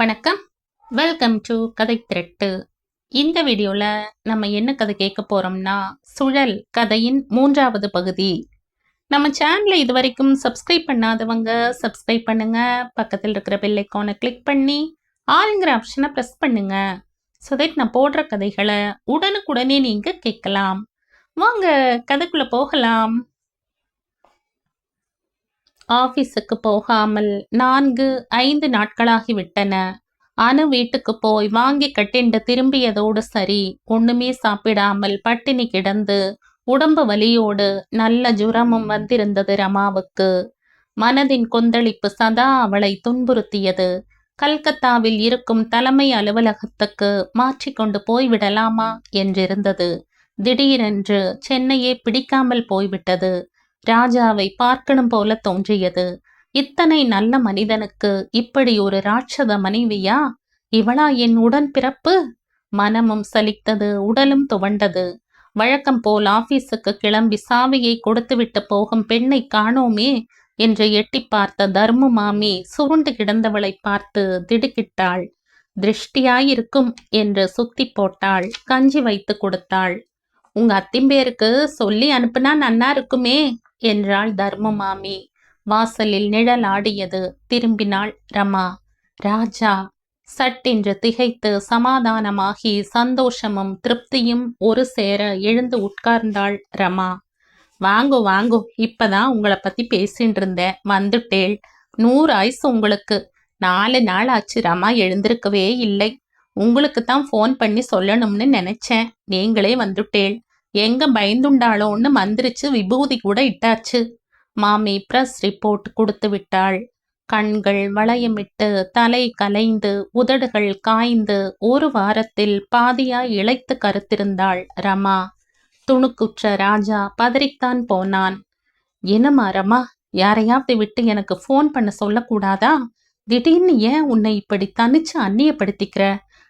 வணக்கம். Welcome to கதை திரட்டு. இந்த வீடியோவில் நம்ம என்ன கதை கேட்க போகிறோம்னா சுழல் கதையின் மூன்றாவது பகுதி. நம்ம சேனலை இது வரைக்கும் சப்ஸ்கிரைப் பண்ணாதவங்க சப்ஸ்கிரைப் பண்ணுங்க. பக்கத்தில் இருக்கிற பெல் ஐக்கானை கிளிக் பண்ணி ஆளுங்கிற ஆப்ஷனை ப்ரெஸ் பண்ணுங்க. ஸோ தட் நான் போடுற கதைகளை உடனுக்குடனே நீங்கள் கேட்கலாம். வாங்க கதைக்குள்ளே போகலாம். ஆபீஸுக்கு போகாமல் நான்கு ஐந்து நாட்களாகிவிட்டன. அனு வீட்டுக்கு போய் வாங்கி கட்டிண்டு திரும்பியதோடு சரி ஒண்ணுமே சாப்பிடாமல் பட்டினி கிடந்து உடம்பு வலியோடு நல்ல ஜுரமும் வந்திருந்தது ரமாவுக்கு. மனதின் கொந்தளிப்பு சதா அவளை துன்புறுத்தியது. கல்கத்தாவில் இருக்கும் தலைமை அலுவலகத்துக்கு மாற்றிக்கொண்டு போய்விடலாமா என்றிருந்தது. திடீரென்று சென்னையே பிடிக்காமல் போய்விட்டது. ராஜாவை பார்க்கணும் போல தோன்றியது. இத்தனை நல்ல மனிதனுக்கு இப்படி ஒரு ராட்சத மனைவியா? இவளா என் உடன் பிறப்பு மனமும் சலித்தது உடலும் துவண்டது. வழக்கம் போல் ஆபீஸுக்கு கிளம்பி சாவியை கொடுத்துவிட்டு போகும் பெண்ணை காணோமே என்று எட்டி பார்த்த தர்மு மாமி சுருண்டு கிடந்தவளை பார்த்து திடுக்கிட்டாள். திருஷ்டியாயிருக்கும் என்று சுத்தி போட்டாள். கஞ்சி வைத்து கொடுத்தாள். உங்க அத்திம்பேருக்கு சொல்லி அனுப்புனா நன்னா இருக்குமே. என்றாள் தர்மமாமி. வாசலில் நிழல் ஆடியது திரும்பினாள் ரமா. ராஜா. சட்டென்று திகைத்து சமாதானமாகி சந்தோஷமும் திருப்தியும் ஒரு சேர எழுந்து உட்கார்ந்தாள் ரமா. வாங்கு வாங்கோ இப்பதான் உங்களை பத்தி பேசிட்டு இருந்தேன். வந்துட்டேள். நூறு ஆயுசு உங்களுக்கு. நாலு நாள் ஆச்சு ரமா எழுந்திருக்கவே இல்லை. உங்களுக்கு தான் ஃபோன் பண்ணி சொல்லணும்னு நினைச்சேன். நீங்களே வந்துட்டேள். எங்க பயந்துண்டாளோன்னு மந்திரிச்சு விபூதி கூட இட்டாச்சு. மாமி பிரஸ் ரிப்போர்ட் கொடுத்து விட்டாள். கண்கள் வளையமிட்டு தலை கலைந்து உதடுகள் காய்ந்து ஒரு வாரத்தில் பாதியாய் இழைத்து கருத்திருந்தாள் ரமா. துணுக்குற்ற ராஜா பதறித்தான் போனான். என்னம்மா ரமா யாரையாவது விட்டு எனக்கு ஃபோன் பண்ண சொல்லக்கூடாதா? திடீர்னு ஏன் உன்னை இப்படி தனிச்சு அந்நியப்படுத்திக்கிற?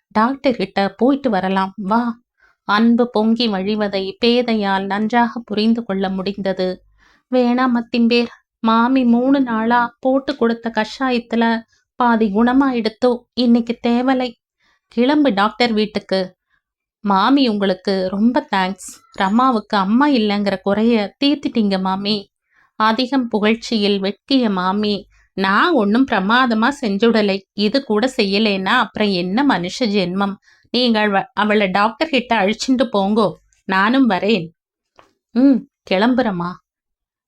டாக்டர் கிட்ட போயிட்டு வரலாம். வா. அன்பு பொங்கி வழிவதை பேதையால் நன்றாக புரிந்து கொள்ள முடிந்தது. வேணாம் மத்திம்பேர் மாமி மூணு நாளா போட்டு கொடுத்த கஷாயத்துல பாதி குணமாயிடுத்தோ இன்னைக்கு தேவலை. கிளம்பு டாக்டர் வீட்டுக்கு. மாமி உங்களுக்கு ரொம்ப தேங்க்ஸ். ரமாவுக்கு அம்மா இல்லைங்கிற குறைய தீர்த்திட்டீங்க மாமி. அதிகம் புகழ்ச்சியில் வெட்கிய மாமி நான் ஒன்றும் பிரமாதமா செஞ்சுடலை. இது கூட செய்யலைன்னா அப்புறம் என்ன மனுஷ ஜென்மம்? நீங்கள் அவளை டாக்டர் கிட்ட அழிச்சுட்டு போங்கோ. நானும் வரேன். ம் கிளம்புறமா?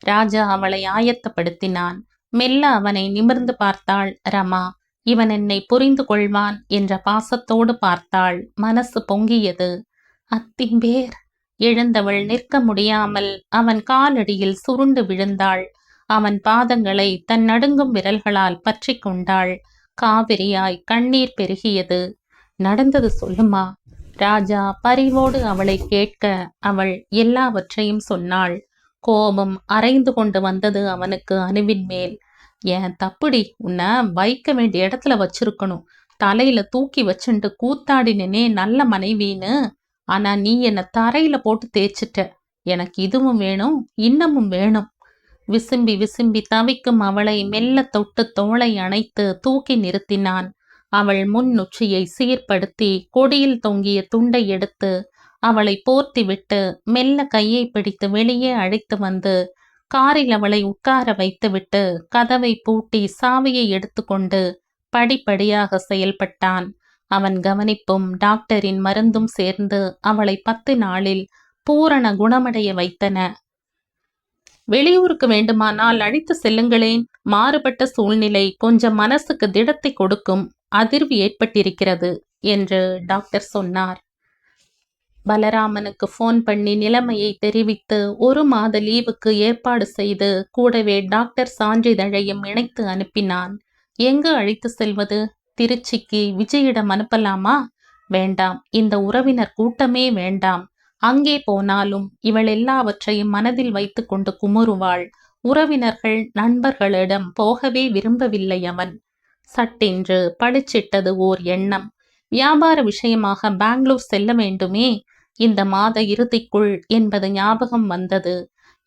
ராஜா அவளை ஆயத்தப்படுத்தினான். மெல்ல அவனை நிமிர்ந்து பார்த்தாள் ரமா. இவன் என்னை புரிந்து கொள்வான் என்ற பாசத்தோடு பார்த்தாள். மனசு பொங்கியது. அத்திம்பேர் எழுந்தவள் நிற்க முடியாமல் அவன் காலடியில் சுருண்டு விழுந்தாள். அவன் பாதங்களை தன் நடுங்கும் விரல்களால் பற்றி கொண்டாள். காவிரியாய் கண்ணீர் பெருகியது. நடந்தது சொல்லுமா? ராஜா பரிவோடு அவளை கேட்க அவள் எல்லாவற்றையும் சொன்னாள். கோபம் அரைந்து கொண்டு வந்தது அவனுக்கு அணுவின் மேல். ஏன் தப்புடி? உன்னை வைக்க வேண்டிய இடத்துல வச்சிருக்கணும். தலையில தூக்கி வச்சுண்டு கூத்தாடினே நல்ல மனைவின்னு. ஆனா நீ என்னை தரையில போட்டு தேய்ச்சிட்ட. எனக்கு இதுவும் வேணும் இன்னமும் வேணும். விசும்பி விசும்பி தவிக்கும் அவளை மெல்ல தொட்டு தோளை அணைத்து தூக்கி நிறுத்தினான். அவள் முன் உச்சியை சீர்படுத்தி கொடியில் தொங்கிய துண்டை எடுத்து அவளை போர்த்திவிட்டு மெல்ல கையை பிடித்து வெளியே அழைத்து வந்து காரில் அவளை உட்கார வைத்துவிட்டு கதவை பூட்டி சாவியை எடுத்துக்கொண்டு படிப்படியாக செயல்பட்டான். அவன் கவனிப்பும் டாக்டரின் மருந்தும் சேர்ந்து அவளை பத்து நாளில் பூரண குணமடைய வைத்தன. வெளியூருக்கு வேண்டுமானால் அழைத்து செல்லுங்களேன். மாறுபட்ட சூழ்நிலை கொஞ்சம் மனசுக்கு திடத்தை கொடுக்கும். அதிர்வு ஏற்பட்டிருக்கிறது என்று டாக்டர் சொன்னார். பலராமனுக்கு ஃபோன் பண்ணி நிலைமையை தெரிவித்து ஒரு மாத லீவுக்கு ஏற்பாடு செய்து கூடவே டாக்டர் சான்றிதழையும் இணைத்து அனுப்பினான். எங்கு அழைத்து செல்வது? திருச்சிக்கு விஜயிடம் அனுப்பலாமா? வேண்டாம் இந்த உறவினர் கூட்டமே வேண்டாம். அங்கே போனாலும் இவள் எல்லாவற்றையும் மனதில் வைத்துக்கொண்டு குமுறுவாள். உறவினர்கள் நண்பர்களிடம் போகவே விரும்பவில்லை அவன். சட்டென்று பளிச்சிட்டது ஓர் எண்ணம். வியாபார விஷயமாக பெங்களூர் செல்ல வேண்டுமே? இந்த மாத இறுதிக்குள் என்பது ஞாபகம் வந்தது.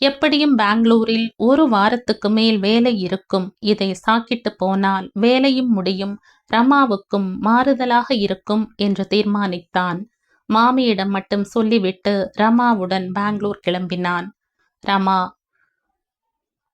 எப்படியும் பெங்களூரில் ஒரு வாரத்துக்கு மேல் வேலை இருக்கும். இதை சாக்கிட்டு போனால் வேலையும் முடியும் ரமாவுக்கும் மாறுதலாக இருக்கும் என்று தீர்மானித்தான். மாமியிடம் மட்டும் சொல்லிவிட்டு ரமாவுடன் பெங்களூர் கிளம்பினான். ரமா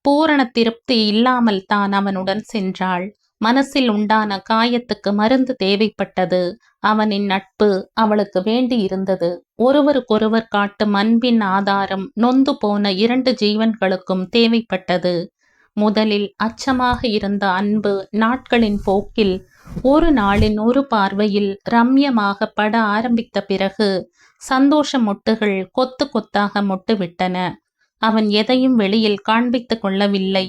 பூரண திருப்தி இல்லாமல் தான் அவனுடன் சென்றாள். மனசில் உண்டான காயத்துக்கு மருந்து தேவைப்பட்டது. அவனின் நட்பு அவளுக்கு வேண்டி இருந்தது. ஒருவருக்கொருவர் காட்டும் அன்பின் ஆதாரம் நொந்து போன இரண்டு ஜீவன்களுக்கும் தேவைப்பட்டது. முதலில் அச்சமாக இருந்த அன்பு நாட்களின் போக்கில் ஒரு நாளின் ஒரு பார்வையில் ரம்யமாக பட ஆரம்பித்த பிறகு சந்தோஷ மொட்டுகள் கொத்து கொத்தாக மொட்டுவிட்டன. அவன் எதையும் வெளியில் காண்பித்துக் கொள்ளவில்லை.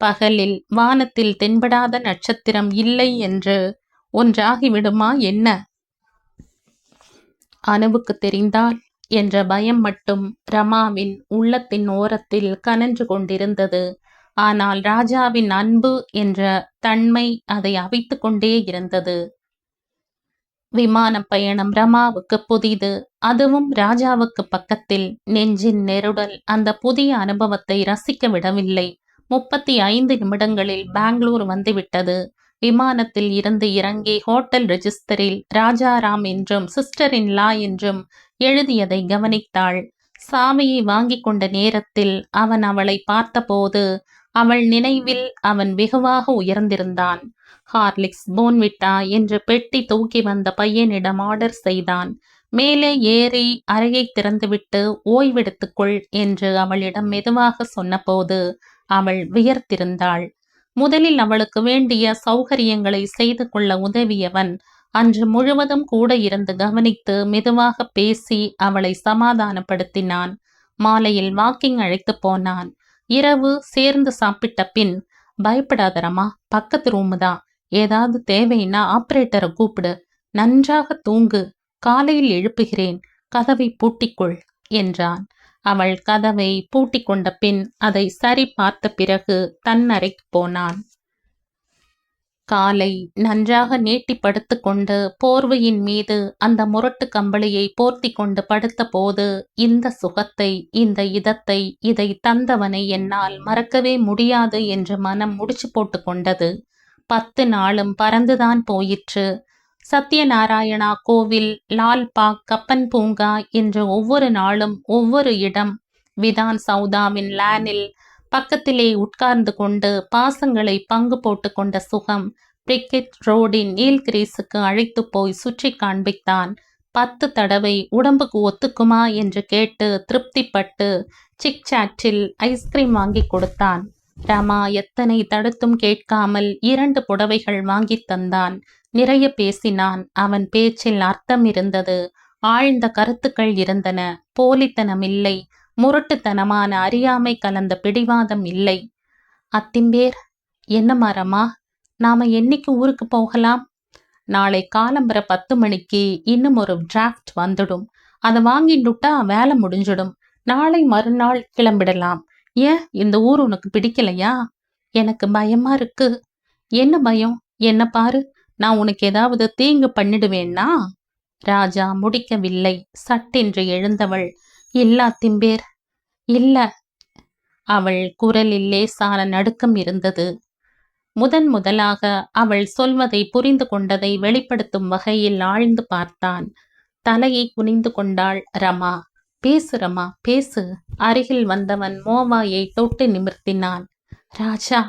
பகலில் வானத்தில் தென்படாத நட்சத்திரம் இல்லை என்று ஒன்றாகிவிடுமா என்ன? அணுவுக்கு தெரிந்தால் என்ற பயம் மட்டும் ரமாவின் உள்ளத்தின் ஓரத்தில் கனன்று கொண்டிருந்தது. ஆனால் ராஜாவின் அன்பு என்ற தன்மை அதை அவித்து கொண்டே இருந்தது. விமான பயணம் ரமாவுக்கு புதிது. அதுவும் ராஜாவுக்கு பக்கத்தில் நெஞ்சின் நெருடல் அந்த புதிய அனுபவத்தை ரசிக்க விடவில்லை. முப்பத்தி ஐந்து நிமிடங்களில் பெங்களூர் வந்துவிட்டது. விமானத்தில் இருந்து இறங்கி ஹோட்டல் ரெஜிஸ்டரில் ராஜாராம் என்றும் சிஸ்டர் இன் லா என்றும் எழுதியதை கவனித்தாள். சாவியை வாங்கி கொண்ட நேரத்தில் அவன் அவளை பார்த்தபோது அவள் நினைவில் அவன் வெகுவாக உயர்ந்திருந்தான். ஹார்லிக்ஸ் போன்விட்டா என்று பெட்டி தூக்கி வந்த பையனிடம் ஆர்டர் செய்தான். மேலே ஏறி அறையை திறந்துவிட்டு ஓய்வெடுத்துக்கொள் என்று அவளிடம் மெதுவாக சொன்னபோது அவள் வியர்த்திருந்தாள். முதலில் அவளுக்கு வேண்டிய சௌகரியங்களை செய்து கொள்ள உதவியவன் அன்று முழுவதும் கூட இருந்து கவனித்து மெதுவாக பேசி அவளை சமாதானப்படுத்தினான். மாலையில் வாக்கிங் அழைத்து போனான். இரவு சேர்ந்து சாப்பிட்ட பின் பயப்படாதரமா பக்கத்து ரூமு தான் ஏதாவது தேவைன்னா ஆப்ரேட்டரை கூப்பிடு. நன்றாக தூங்கு. காலையில் எழுப்புகிறேன் கதவை பூட்டிக்கொள் என்றான். அவள் கதவை பூட்டிக் கொண்ட பின் அதை சரி பார்த்த பிறகு தன் அறைக்கு போனான். காலை நன்றாக நீட்டி படுத்துக்கொண்டு போர்வையின் மீது அந்த முரட்டு கம்பளியை போர்த்தி கொண்டு படுத்த போது இந்த சுகத்தை இந்த இதத்தை இதை தந்தவனை என்னால் மறக்கவே முடியாது என்று மனம் முடிச்சு போட்டு கொண்டது. பத்து நாளும் பறந்துதான் போயிற்று. சத்யநாராயணா கோவில் லால்பாக் கப்பன் பூங்கா என்று ஒவ்வொரு நாளும் ஒவ்வொரு இடம் விதான் சௌதாவின் லேனில் பக்கத்திலே உட்கார்ந்து கொண்டு பாசங்களை பங்கு போட்டு கொண்ட சுகம் பிரிக்கெட் ரோடின் நீல்கிரீஸுக்கு அழைத்து போய் சுற்றி காண்பித்தான். பத்து தடவை உடம்புக்கு ஒத்துக்குமா என்று கேட்டு திருப்திப்பட்டு சிக் சாட்டில் ஐஸ்கிரீம் வாங்கி கொடுத்தான். ரமா எத்தனை தடுத்தும் கேட்காமல் இரண்டு புடவைகள் வாங்கி தந்தான். நிறைய பேசினான். அவன் பேச்சில் அர்த்தம் இருந்தது. ஆழ்ந்த கருத்துக்கள் இருந்தன. போலித்தனம் இல்லை முரட்டுத்தனமான அறியாமை கலந்த பிடிவாதம் இல்லை. அத்திம்பேர் என்ன மரமா நாம என்னைக்கு ஊருக்கு போகலாம்? நாளை காலம்பர பத்து மணிக்கு இன்னும் ஒரு டிராஃப்ட் வந்துடும். அதை வாங்கிட்டுட்டா வேலை முடிஞ்சிடும். நாளை மறுநாள் கிளம்பிடலாம். ஏன்? இந்த ஊர் உனக்கு பிடிக்கலையா? எனக்கு பயமா இருக்கு. என்ன பயம்? என்ன பாரு? நான் உனக்கு ஏதாவது தீங்கு பண்ணிடுவேன்னா? ராஜா முடிக்கவில்லை. சட்டென்று எழுந்தவள் இல்லா திம்பேர் இல்ல. அவள் குரலில் லேசான நடுக்கம் இருந்தது. முதன் முதலாக அவள் சொல்வதை புரிந்து கொண்டதை வெளிப்படுத்தும் வகையில் ஆழ்ந்து பார்த்தான். தலையை குனிந்து கொண்டாள் ரமா. பேசு ரமா பேசு. அருகில் வந்தவன் மோவாயை தொட்டு நிமிர்த்தினான். ராஜா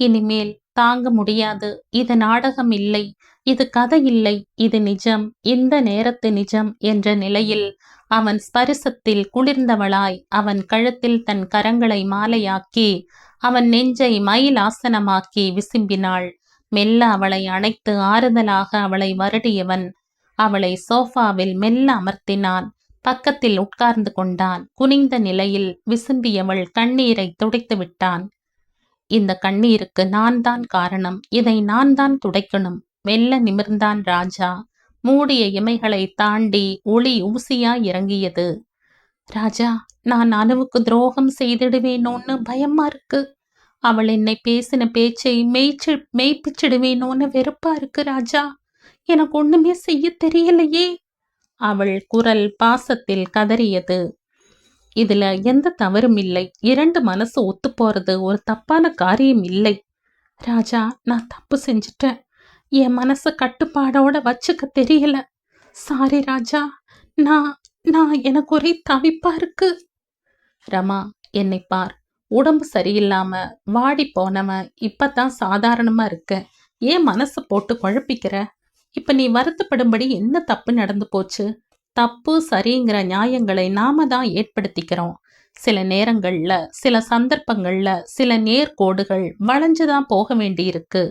இனிமேல் தாங்க முடியாது. இது நாடகம் இல்லை. இது கதை இல்லை. இது நிஜம். இந்த நேரத்து நிஜம் என்ற நிலையில் அவன் ஸ்பரிசத்தில் குளிர்ந்தவளாய் அவன் கழுத்தில் தன் கரங்களை மாலையாக்கி அவன் நெஞ்சை மயில் ஆசனமாக்கி விசும்பினாள். மெல்ல அவளை அணைத்து ஆறுதலாக அவளை வருடியவன் அவளை சோஃபாவில் மெல்ல அமர்த்தினான். பக்கத்தில் உட்கார்ந்து கொண்டான். குனிந்த நிலையில் விசும்பியவள் கண்ணீரை துடைத்து விட்டான். இந்த கண்ணீருக்கு நான் தான் காரணம். இதை நான் தான் துடைக்கணும். மெல்ல நிமிர்ந்தான் ராஜா. மூடிய இமைகளை தாண்டி ஒளி ஊசியா இறங்கியது. ராஜா நான் அணுவுக்கு துரோகம் செய்திடுவேனோன்னு பயமா இருக்கு. அவள் என்னை பேசின பேச்சை மெய்ச்சி மெய்ப்பிச்சிடுவேனோன்னு வெறுப்பா இருக்கு ராஜா. எனக்கு ஒண்ணுமே செய்ய தெரியலையே. அவள் குரல் பாசத்தில் கதறியது. இதுல எந்த தவறும் இல்லை. இரண்டு மனசு ஒத்து போறது ஒரு தப்பான காரியம் இல்லை. ராஜா நான் தப்பு செஞ்சுட்டேன். என் மனசை கட்டுப்பாடோட வச்சுக்க தெரியல. சாரி ராஜா நான் நான் எனக்கு ஒரே தவிப்பா இருக்கு. ரமா என்னை பார். உடம்பு சரியில்லாம வாடி போனவன் இப்பதான் சாதாரணமா இருக்க. ஏன் மனசை போட்டு குழப்பிக்கிற? இப்ப நீ வருத்தப்படும்படி என்ன தப்பு நடந்து போச்சு? தப்பு சரிங்கிற நியாயங்களை நாம தான் ஏற்படுத்திக்கிறோம். சில நேரங்கள்ல சில சந்தர்ப்பங்கள்ல சில நேர்கோடுகள் வளைஞ்சுதான் போக வேண்டியிருக்கு.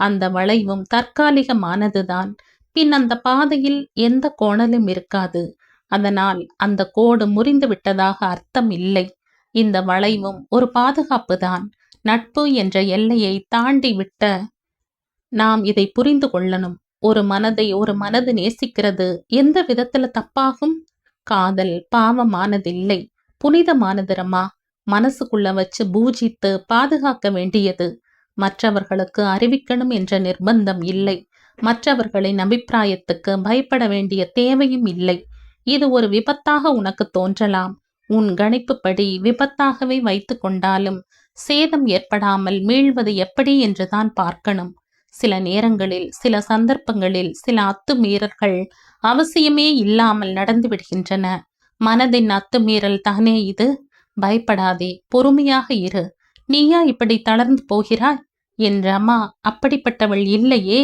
அந்த வளைவும் தற்காலிகமானதுதான் பின் அந்த பாதையில் எந்த கோணலும் இருக்காது. அதனால் அந்த கோடு முறிந்து விட்டதாக அர்த்தம் இல்லை. இந்த வளைவும் ஒரு பாதுகாப்பு தான். நட்பு என்ற எல்லையை தாண்டி விட்ட நாம் இதை புரிந்து கொள்ளணும். ஒரு மனதை ஒரு மனது நேசிக்கிறது. எந்த விதத்துல தப்பாகும்? காதல் பாவமானதில்லை. புனிதமானதுரமா? மனசுக்குள்ள வச்சு பூஜித்து பாதுகாக்க வேண்டியது. மற்றவர்களுக்கு அறிவிக்கணும் என்ற நிர்பந்தம் இல்லை. மற்றவர்களின் அபிப்பிராயத்துக்கு பயப்பட வேண்டிய தேவையும் இல்லை. இது ஒரு விபத்தாக உனக்கு தோன்றலாம். உன் கணிப்புப்படி விபத்தாகவே வைத்து கொண்டாலும் சேதம் ஏற்படாமல் மீள்வது எப்படி என்றுதான் பார்க்கணும். சில நேரங்களில் சில சந்தர்ப்பங்களில் சில அத்துமீறல்கள் அவசியமே இல்லாமல் நடந்து விடுகின்றன. மனதின் அத்துமீறல் தானே இது? பயப்படாதே பொறுமையாக இரு. நீயா இப்படி தளர்ந்து போகிறாய்? என்ற அம்மா அப்படிப்பட்டவள் இல்லையே.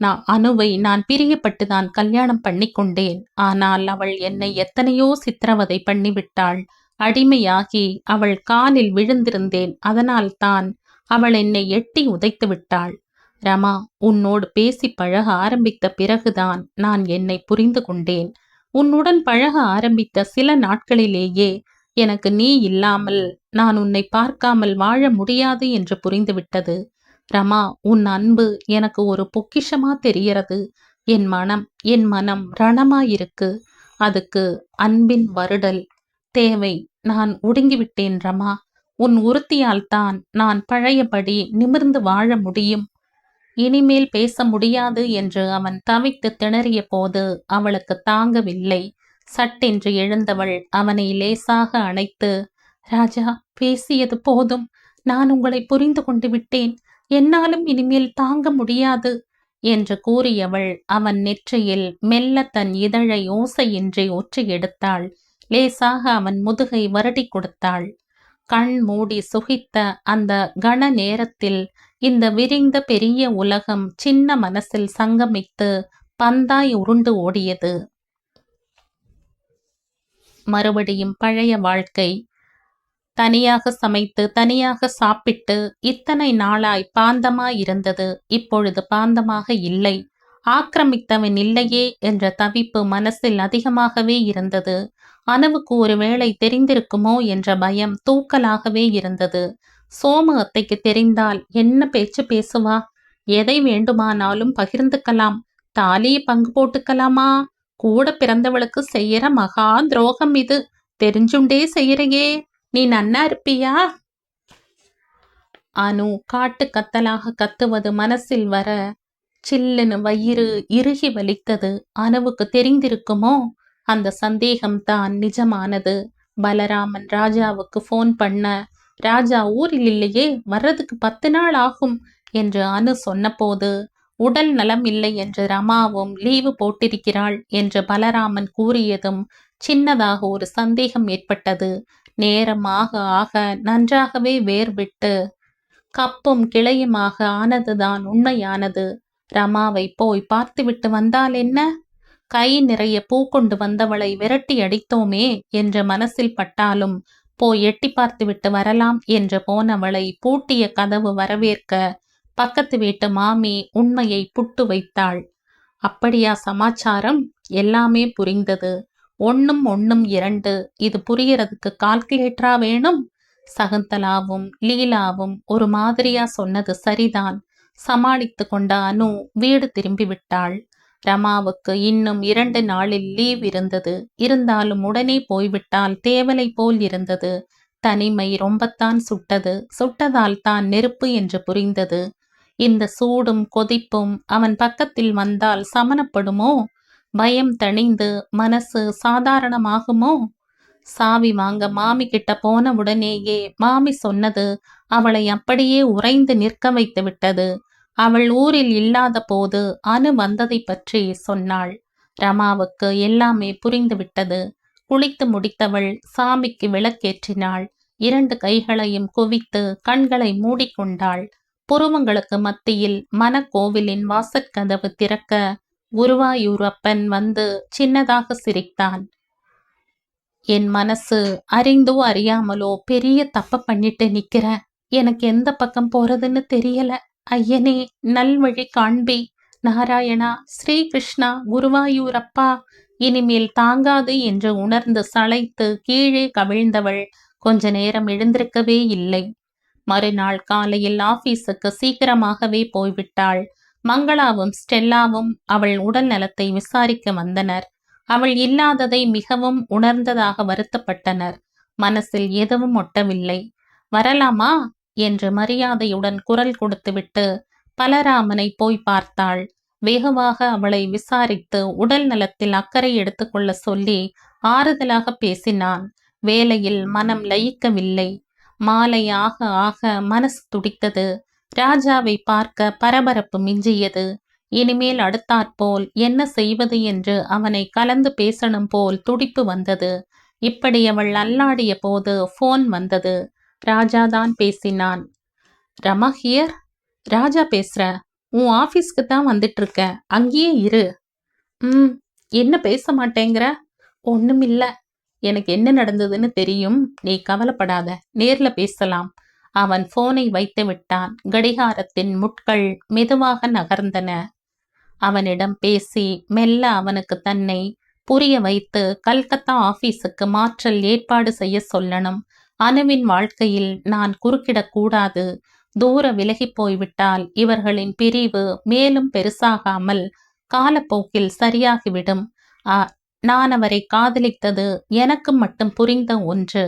நான் அணுவை நான் பிரியப்பட்டுதான் கல்யாணம் பண்ணி கொண்டேன் ஆனால் அவள் என்னை எத்தனையோ சித்திரவதை பண்ணிவிட்டாள். அடிமையாகி அவள் காலில் விழுந்திருந்தேன். அதனால் தான் அவள் என்னை எட்டி உதைத்து விட்டாள். ரமா உன்னோடு பேசி பழக ஆரம்பித்த பிறகுதான் நான் என்னை புரிந்து கொண்டேன். உன்னுடன் பழக ஆரம்பித்த சில நாட்களிலேயே எனக்கு நீ இல்லாமல் நான் உன்னை பார்க்காமல் வாழ முடியாது என்று புரிந்துவிட்டது ரமா உன் அன்பு எனக்கு ஒரு பொக்கிஷமா தெரியறது என் மனம் என் மனம் ரணமாயிருக்கு. அதுக்கு அன்பின் வருடல் தேவை. நான் ஒடுங்கிவிட்டேன் ரமா. உன் உறுத்தியால்தான் நான் பழையபடி நிமிர்ந்து வாழ முடியும். இனிமேல் பேச முடியாது என்று அவன் தவித்து திணறிய போது அவளுக்கு தாங்கவில்லை. சட்டென்று எழுந்தவள் அவனை லேசாக அணைத்து ராஜா பேசியது போதும். நான் உங்களை புரிந்து கொண்டு விட்டேன். என்னாலும் இனிமேல் தாங்க முடியாது என்று கூறியவள் அவன் நெற்றியில் மெல்ல தன் இதழை ஓசையின்றி ஒற்றி எடுத்தாள் லேசாக அவன் முதுகை வருடி கொடுத்தாள். கண் மூடி சுகித்த அந்த கண நேரத்தில் இந்த விரிந்த பெரிய உலகம் சின்ன மனசில் சங்கமித்து பந்தாய் உருண்டு ஓடியது. மறுபடியும் பழைய வாழ்க்கை. தனியாக சமைத்து தனியாக சாப்பிட்டு இத்தனை நாளாய் பாந்தமாய் இருந்தது. இப்பொழுது பாந்தமாக இல்லை. ஆக்கிரமித்தவன் இல்லையே என்ற தவிப்பு மனசில் அதிகமாகவே இருந்தது. அனவுக்கு ஒருவேளை தெரிந்திருக்குமோ என்ற பயம் தூக்கலாகவே இருந்தது. சோம அத்தைக்கு தெரிந்தால் என்ன பேச்சு பேசுவா? எதை வேண்டுமானாலும் பகிர்ந்துக்கலாம். தாலியை பங்கு போட்டுக்கலாமா? கூட பிறந்தவளுக்கு செய்யற மகா துரோகம் இது. தெரிஞ்சுண்டே செய்யறையே. நீ நன்னா இருப்பியா? அனு காட்டு கத்தலாக கத்துவது மனசில் வர சில்லுன்னு வயிறு இறுகி வலித்தது. அனுவுக்கு தெரிந்திருக்குமோ? அந்த சந்தேகம்தான் நிஜமானது. பலராமன் ராஜாவுக்கு ஃபோன் பண்ண ராஜா ஊரில் இல்லையே வர்றதுக்கு பத்து நாள் ஆகும் என்று அனு சொன்னபோது உடல் நலம் இல்லை என்று ரமாவும் லீவு போட்டிருக்கிறாள் என்று பலராமன் கூறியதும் சின்னதாக ஒரு சந்தேகம் ஏற்பட்டது. நேரமாக ஆக நன்றாகவே வேர்விட்டு கப்பும் கிளையுமாக ஆனதுதான் உண்மையானது. ரமாவை போய் பார்த்துவிட்டு வந்தால் என்ன? கை நிறைய பூ கொண்டு வந்தவளை விரட்டி அடித்தோமே என்ற மனசில் பட்டாலும் போய் எட்டி பார்த்துவிட்டு வரலாம் என்று போனவளை பூட்டிய கதவு வரவேற்க பக்கத்து வீட்டு மாமி உண்மையை புட்டு வைத்தாள். அப்படியா சமாச்சாரம்? எல்லாமே புரிந்தது. ஒன்னும் ஒன்னும் இரண்டு. இது புரியறதுக்கு கால்குலேட்டரா வேணும்? சகுந்தலாவும் லீலாவும் ஒரு மாதிரியா சொன்னது சரிதான். சமாளித்து கொண்ட அனு வீடு திரும்பி விட்டாள். ரமாவுக்கு இன்னும் இரண்டு நாளில் லீவ் இருந்தது. இருந்தாலும் உடனே போய்விட்டால் தேவலை போல் இருந்தது. தனிமை ரொம்பத்தான் சுட்டது. சுட்டதால் தான் நெருப்பு என்று புரிந்தது. இந்த சூடும் கொதிப்பும் அவன் பக்கத்தில் வந்தால் சமனப்படுமோ பயம் தணிந்து மனசு சாதாரணமாகுமோ? சாவி வாங்க மாமி கிட்ட போன உடனேயே மாமி சொன்னது அவளை அப்படியே உறைந்து நிற்க வைத்து விட்டது. அவள் ஊரில் இல்லாத போது அனு வந்ததை பற்றி சொன்னாள். ரமாவுக்கு எல்லாமே புரிந்துவிட்டது. குளித்து முடித்தவள் சாமிக்கு விளக்கேற்றினாள். இரண்டு கைகளையும் குவித்து கண்களை மூடிக்கொண்டாள். புருவங்களுக்கு மத்தியில் மனக்கோவிலின் வாசற்கதவு திறக்க குருவாயூரப்பன் வந்து சின்னதாக சிரித்தான். என் மனசு அறிந்தோ அறியாமலோ பெரிய தப்ப பண்ணிட்டு நிக்கிற. எனக்கு எந்த பக்கம் போறதுன்னு தெரியல. ஐயனே நல்வழி காண்பி. நாராயணா ஸ்ரீகிருஷ்ணா குருவாயூரப்பா இனிமேல் தாங்காது என்று உணர்ந்து சளைத்து கீழே கவிழ்ந்தவள் கொஞ்ச நேரம் எழுந்திருக்கவே இல்லை. மறுநாள் காலையில் ஆபீஸுக்கு சீக்கிரமாகவே போய்விட்டாள். மங்களாவும் ஸ்டெல்லாவும் அவள் உடல் நலத்தை விசாரிக்க வந்தனர். அவள் இல்லாததை மிகவும் உணர்ந்ததாக வருத்தப்பட்டனர். மனசில் எதுவும் ஒட்டவில்லை. வரலாமா? என்று மரியாதையுடன் குரல் கொடுத்துவிட்டு பலராமனை போய் பார்த்தாள். வேகமாக அவளை விசாரித்து உடல் நலத்தில் அக்கறை எடுத்துக்கொள்ள சொல்லி ஆறுதலாக பேசினான். வேலையில் மனம் லயிக்கவில்லை. மாலை ஆக ஆக மனசு துடித்தது. ராஜாவை பார்க்க பரபரப்பு மிஞ்சியது. இனிமேல் அடுத்தாற்போல் என்ன செய்வது என்று அவனை கலந்து பேசணும் போல் துடிப்பு வந்தது. இப்படி அவள் அல்லாடிய போது போன் வந்தது. ராஜாதான் பேசினான். ரமா ஹியர் ராஜா பேசுற. உன் ஆஃபீஸ்க்கு தான் வந்துட்டு இருக்க அங்கேயே இரு. ம் என்ன பேச மாட்டேங்கிற? ஒண்ணுமில்ல. எனக்கு என்ன நடந்ததுன்னு தெரியும். நீ கவலைப்படாத. நேர்ல பேசலாம். அவன் போனை வைத்து விட்டான். கடிகாரத்தின் முட்கள் மெதுவாக நகர்ந்தன. அவனிடம் பேசி மெல்ல அவனுக்கு தன்னை புரிய வைத்து கல்கத்தா ஆபீஸுக்கு மாற்றல் ஏற்பாடு செய்ய சொல்லணும். அணுவின் வாழ்க்கையில் நான் குறுக்கிடக்கூடாது தூர விலகி போய்விட்டால் இவர்களின் பிரிவு மேலும் பெருசாகாமல் காலப்போக்கில் சரியாகிவிடும். நான் அவரை காதலித்தது எனக்கு மட்டும் புரிந்த ஒன்று.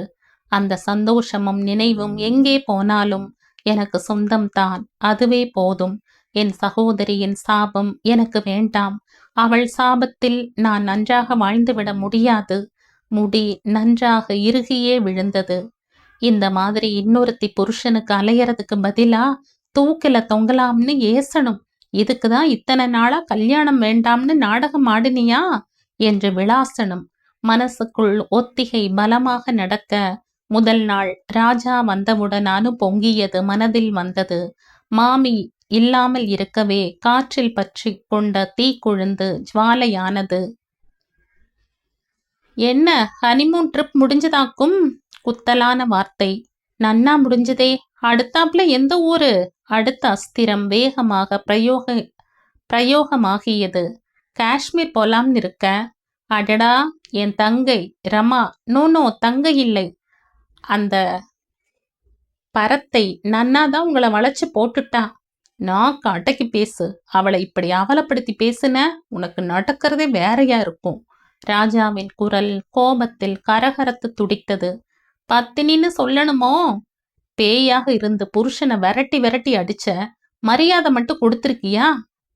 அந்த சந்தோஷமும் நினைவும் எங்கே போனாலும் எனக்கு சொந்தம்தான். அதுவே போதும். என் சகோதரியின் சாபம் எனக்கு வேண்டாம். அவள் சாபத்தில் நான் நன்றாக வாழ்ந்துவிட முடியாது. முடி நன்றாக இறுகியே விழுந்தது. இந்த மாதிரி இன்னொருத்தி புருஷனுக்கு அலையறதுக்கு பதிலா தூக்கில தொங்கலாம்னு ஏசணும். இதுக்குதான் இத்தனை நாளா கல்யாணம் வேண்டாம்னு நாடகம் ஆடினியா? என்று விளாசனும் மனசுக்குள் ஒத்திகை பலமாக நடக்க முதல் நாள் ராஜா வந்தவுடன் அனு பொங்கியது மனதில் வந்தது. மாமி இல்லாமல் இருக்கவே காற்றில் பற்றி கொண்ட தீ கொழுந்து ஜுவாலையானது என்ன ஹனிமூன் ட்ரிப் முடிஞ்சதாக்கும்? குத்தலான வார்த்தை. நன்னா முடிஞ்சதே. அடுத்தாப்புல எந்த ஊரு? அடுத்த அஸ்திரம் வேகமாக பிரயோக பிரயோகமாகியது. காஷ்மீர் போலாம்னு இருக்க. அடடா என் தங்கை ரமா. நோ நோ தங்கை இல்லை. அந்த பரத்தை நன்னாதான் உங்களை வளைச்சு போட்டுட்டா. நான் அடக்கி பேசு. அவளை இப்படி அவலப்படுத்தி பேசுன உனக்கு நடக்கிறதே வேறையா இருக்கும். ராஜாவின் குரல் கோபத்தில் கரகரத்து துடித்தது. பத்தினின்னு சொல்லணுமோ? பேயாக இருந்து புருஷனை விரட்டி விரட்டி அடிச்ச மரியாதை மட்டும் கொடுத்துருக்கியா?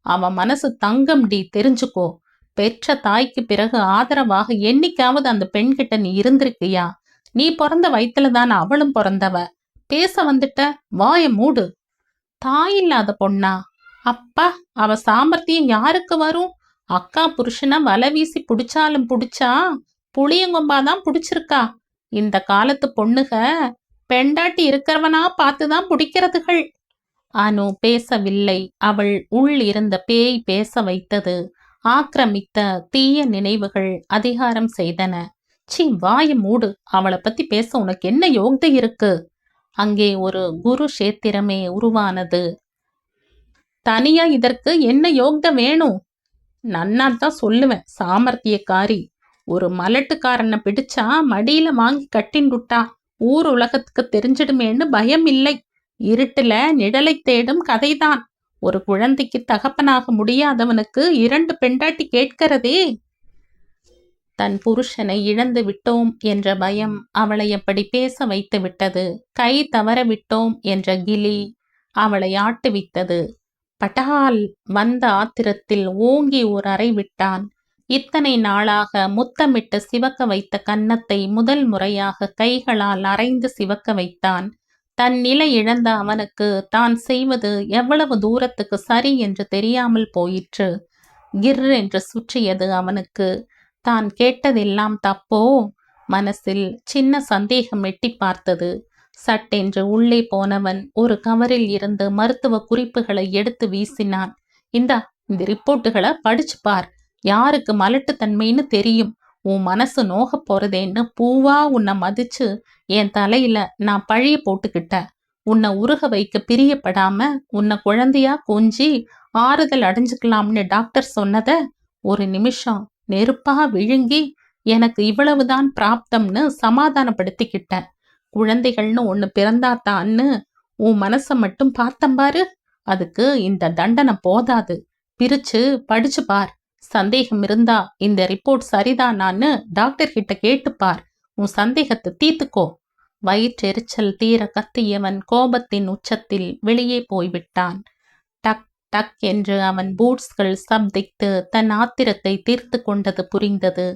அவன் மனசு தங்கம் டி தெரிஞ்சுக்கோ. பெற்ற தாய்க்கு பிறகு ஆதரவாக என்னைக்காவது அந்த பெண்கிட்ட நீ இருந்திருக்கியா? நீ பிறந்த வயிற்றுல தான் அவளும் பிறந்தவ. பேச வந்துட்ட வாய மூடு. தாய் இல்லாத பொண்ணா? அப்பா அவ சாமர்த்தியம் யாருக்கு வரும்? அக்கா புருஷனை வலை வீசி புடிச்சாலும் புடிச்சா புளியங்கொம்பாதான் புடிச்சிருக்கா. இந்த காலத்து பொண்ணுக பெண்டாட்டி இருக்கிறவனா பார்த்துதான் பிடிக்கிறதுகள். அனு பேசவில்லை. அவள் உள் இருந்த பேய் பேச வைத்தது. ஆக்கிரமித்த தீய நினைவுகள் அதிகாரம் செய்தன. சி வாய மூடு. அவளை பத்தி பேச உனக்கு என்ன யோக்தை இருக்கு? அங்கே ஒரு குரு சேத்திரமே உருவானது. தனியா இதற்கு என்ன யோக்த வேணும்? நன்னா தான் சொல்லுவேன் சாமர்த்தியக்காரி. ஒரு மலட்டுக்காரனை பிடிச்சா மடியில வாங்கி கட்டின்டுட்டா ஊர் உலகத்துக்கு தெரிஞ்சிடுமேன்னு பயம் இல்லை. இருட்டுல நிழலை தேடும் கதைதான். ஒரு குழந்தைக்கு தகப்பனாக முடியாதவனுக்கு இரண்டு பெண்டாட்டி கேட்கிறதே. தன் புருஷனை இழந்து விட்டோம் என்ற பயம் அவளை எப்படி பேச வைத்து விட்டது? கை தவற விட்டோம் என்ற கிளி அவளை ஆட்டுவித்தது. பட்டகால் வந்த ஆத்திரத்தில் ஓங்கி ஒரு அறை விட்டான். இத்தனை நாளாக முத்தமிட்டு சிவக்க வைத்த கன்னத்தை முதல் முறையாக கைகளால் அரைந்து சிவக்க வைத்தான். தன் நிலை இழந்த அவனுக்கு தான் செய்வது எவ்வளவு தூரத்துக்கு சரி என்று தெரியாமல் போயிற்று. கிர் என்று சுற்றியது அவனுக்கு தான் கேட்டதெல்லாம் தப்போ? மனசில் சின்ன சந்தேகம் எட்டி பார்த்தது. சட்டென்று உள்ளே போனவன் ஒரு கவரில் இருந்து மருத்துவ குறிப்புகளை எடுத்து வீசினான். இந்தா இந்த ரிப்போர்ட்டுகளை படிச்சு பார். யாருக்கு மலட்டுத்தன்மைன்னு தெரியும். உன் மனசு நோக போறதேன்னு பூவா உன்னை மதிச்சு என் தலையில நான் பழிய போட்டுக்கிட்டேன். உன்னை உருக வைக்க பிரியப்படாம உன்னை குழந்தையா கொஞ்சி ஆறுதல் அடைஞ்சுக்கலாம்னு டாக்டர் சொன்னத ஒரு நிமிஷம் நெருப்பா விழுங்கி எனக்கு இவ்வளவுதான் பிராப்தம்னு சமாதானப்படுத்திக்கிட்டேன். குழந்தைகள்னு ஒன்று பிறந்தாத்தான்னு உன் மனசை மட்டும் பார்த்தம்பாரு அதுக்கு இந்த தண்டனை போதாது. பிரிச்சு படிச்சு பார். சந்தேகம் இருந்தா இந்த ரிப்போர்ட் சரிதானான்னு டாக்டர் கிட்ட கேட்டுப்பார் உன் சந்தேகத்தை தீத்துக்கோ வயிற்றெரிச்சல் தீர கத்தியவன் கோபத்தின் உச்சத்தில் வெளியே போய்விட்டான். டக் டக் என்று அவன் பூட்ஸ்கள் சப்தித்து தன் ஆத்திரத்தை தீர்த்து கொண்டது புரிந்தது.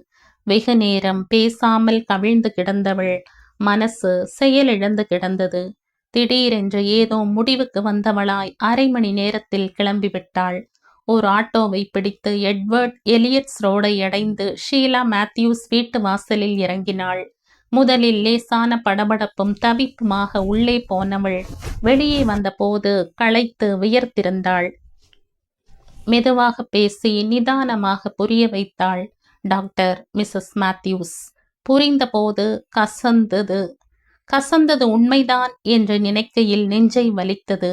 வெகு நேரம் பேசாமல் கவிழ்ந்து கிடந்தவள் மனசு செயலிழந்து கிடந்தது. திடீரென்று ஏதோ முடிவுக்கு வந்தவளாய் அரை மணி நேரத்தில் கிளம்பிவிட்டாள். ஒரு ஆட்டோவை பிடித்து எட்வர்ட் எலியட்ஸ் ரோடை அடைந்து ஷீலா மேத்யூஸ் வீட்டு வாசலில் இறங்கினாள். முதலில் லேசான படபடப்பும் தவிப்புமாக உள்ளே போனவள் வெளியே வந்தபோது களைத்து வியர்த்திருந்தாள். மெதுவாக பேசி நிதானமாக புரிய வைத்தாள். Doctor Mrs Matthews. புரிந்தபோது கசந்தது. கசந்தது உண்மைதான் என்று நினைக்கையில் நெஞ்சை வலித்தது.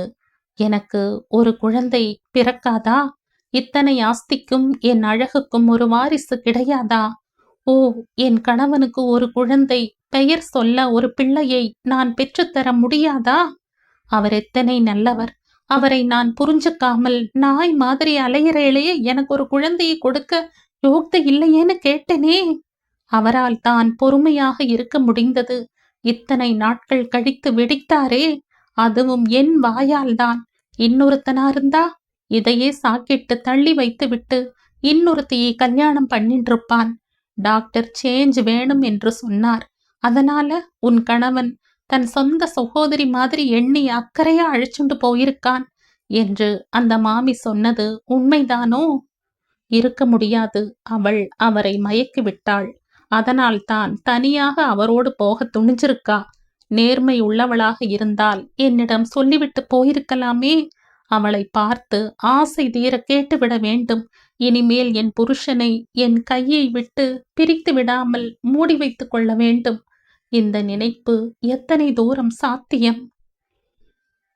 எனக்கு ஒரு குழந்தை பிறக்காதா? இத்தனை ஆஸ்திக்கும் என் அழகுக்கும் ஒரு வாரிசு கிடையாதா? ஓ என் கணவனுக்கு ஒரு குழந்தை பெயர் சொல்ல ஒரு பிள்ளையை நான் பெற்றுத்தர முடியாதா? அவர் எத்தனை நல்லவர். அவரை நான் புரிஞ்சுக்காமல் நாய் மாதிரி அலையிறேளே எனக்கு ஒரு குழந்தையை கொடுக்க யோக்த இல்லையேன்னு கேட்டேனே. அவரால் தான் பொறுமையாக இருக்க முடிந்தது. இத்தனை நாட்கள் கழித்து வெடித்தாரே. அதுவும் என் வாயால்தான் இன்னொருத்தனா இருந்தா? இதையே சாக்கிட்டு தள்ளி வைத்துவிட்டு இன்னொருத்தையை கல்யாணம் பண்ணின்றிருப்பான். டாக்டர் சேஞ்ச் வேணும் என்று சொன்னார். அதனால உன் கணவன் தன் சொந்த சகோதரி மாதிரி எண்ணி அக்கறையா அழைச்சுண்டு போயிருக்கான் என்று அந்த மாமி சொன்னது உண்மைதானோ? இருக்க முடியாது. அவள் அவரை மயக்கிவிட்டாள். அதனால்தான் அதனால் தான் தனியாக அவரோடு போக துணிஞ்சிருக்கா? நேர்மை உள்ளவளாக இருந்தால் என்னிடம் சொல்லிவிட்டு போயிருக்கலாமே? அவளை பார்த்து ஆசை தீர கேட்டுவிட வேண்டும். இனிமேல் என் புருஷனை என் கையை விட்டு பிரித்து விடாமல் மூடி வைத்துக் கொள்ள வேண்டும். இந்த நினைப்பு எத்தனை தூரம் சாத்தியம்?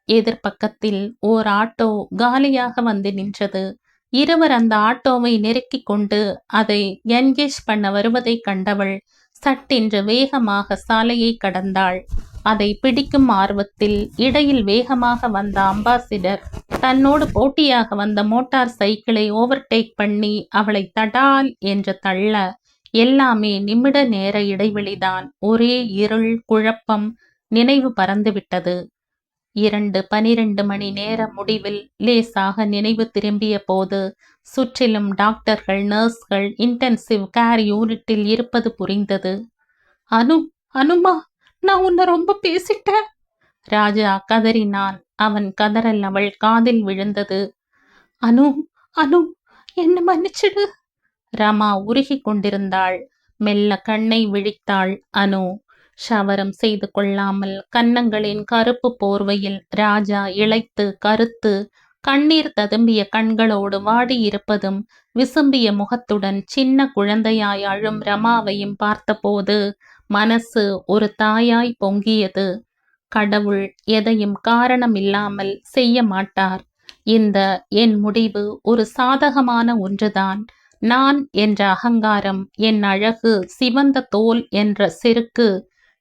எதிர்பக்கத்தில் ஓர் ஆட்டோ காலியாக வந்து நின்றது. இருவர் அந்த ஆட்டோவை நெருக்கிக் கொண்டு அதை என்கேஜ் பண்ண வருவதை கண்டவள் சட்டென்று வேகமாக சாலையை கடந்தாள். அதை பிடிக்கும் ஆர்வத்தில் இடையில் வேகமாக வந்த அம்பாசிடர் தன்னோடு போட்டியாக வந்த மோட்டார் சைக்கிளை ஓவர்டேக் பண்ணி அவளை தடால் என்று தள்ள எல்லாமே நிமிட நேர இடைவெளிதான். ஒரே இருள் குழப்பம் நினைவு பறந்துவிட்டது. இரண்டு பனிரெண்டு மணி நேர முடிவில் லேசாக நினைவு திரும்பிய போது சுற்றிலும் டாக்டர்கள் நர்ஸ்கள் இன்டென்சிவ் கேர் யூனிட்டில் இருப்பது புரிந்தது. அனு அனுமா நான் உன்னை ரொம்ப பேசிட்டேன். ராஜா கதறினான். அவன் கதறல் அவள் காதில் விழுந்தது. அனு அனு என்ன மன்னிச்சிடு. ரமா உருகி கொண்டிருந்தாள். மெல்ல கண்ணை விழித்தாள். அனு ஷவரம் செய்து கொள்ளாமல் கன்னங்களின் கருப்பு போர்வையில் ராஜா இழைத்து கருத்து கண்ணீர் ததும்பிய கண்களோடு வாடியிருப்பதும் விசும்பிய முகத்துடன் சின்ன குழந்தையாய் அழும் ரமாவையும் பார்த்தபோது மனசு ஒரு தாயாய் பொங்கியது. கடவுள் எதையும் காரணமில்லாமல் செய்ய மாட்டார். இந்த என் முடிவு ஒரு சாதகமான ஒன்றுதான். நான் என்ற அகங்காரம் என் அழகு சிவந்த தோல் என்ற செருக்கு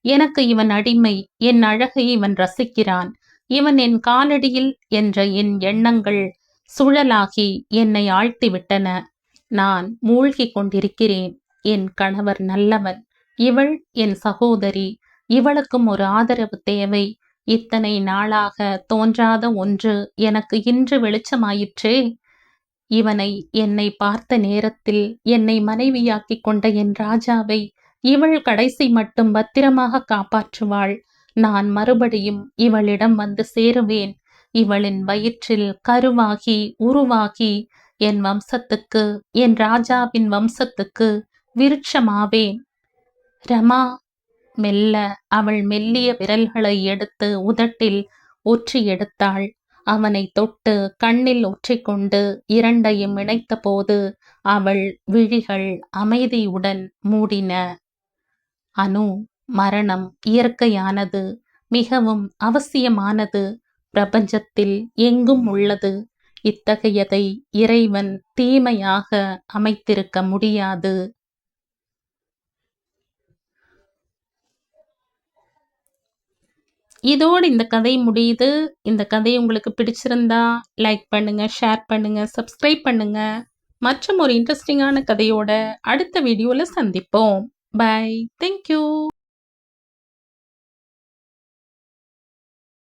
எனக்கு இவன் அடிமை என் அழகை இவன் ரசிக்கிறான். இவன் என் காலடியில் என்ற என் எண்ணங்கள் சுழலாகி என்னை ஆழ்த்திவிட்டன. நான் மூழ்கிக் கொண்டிருக்கிறேன் என் கணவர் நல்லவன் இவள் என் சகோதரி இவளுக்கும் ஒரு ஆதரவு தேவை. இத்தனை நாளாக தோன்றாத ஒன்று எனக்கு இன்று வெளிச்சமாயிற்றே. இவனை என்னை பார்த்த நேரத்தில் என்னை மனைவியாக்கிக் கொண்ட என் ராஜாவை இவள் கடைசி மட்டும் பத்திரமாக காப்பாற்றுவாள். நான் மறுபடியும் இவளிடம் வந்து சேருவேன். இவளின் வயிற்றில் கருவாகி உருவாகி என் வம்சத்துக்கு என் ராஜாவின் வம்சத்துக்கு விருட்சமாவேன். ரமா மெல்ல அவள் மெல்லிய விரல்களை எடுத்து உதட்டில் ஒற்றி எடுத்தாள். அவனை தொட்டு கண்ணில் ஒற்றிக்கொண்டு இரண்டையும் இணைத்தபோது அவள் விழிகள் அமைதியுடன் மூடின. அனு மரணம் இயற்கையானது மிகவும் அவசியமானது பிரபஞ்சத்தில் எங்கும் உள்ளது. இத்தகையதை இறைவன் தீமையாக அமைத்திருக்க முடியாது. இதோடு இந்த கதை முடியுது. இந்த கதை உங்களுக்கு பிடிச்சிருந்தா லைக் பண்ணுங்க ஷேர் பண்ணுங்க சப்ஸ்கிரைப் பண்ணுங்க. மற்றும் ஒரு இன்ட்ரெஸ்டிங்கான கதையோட அடுத்த வீடியோவில் சந்திப்போம். By thank you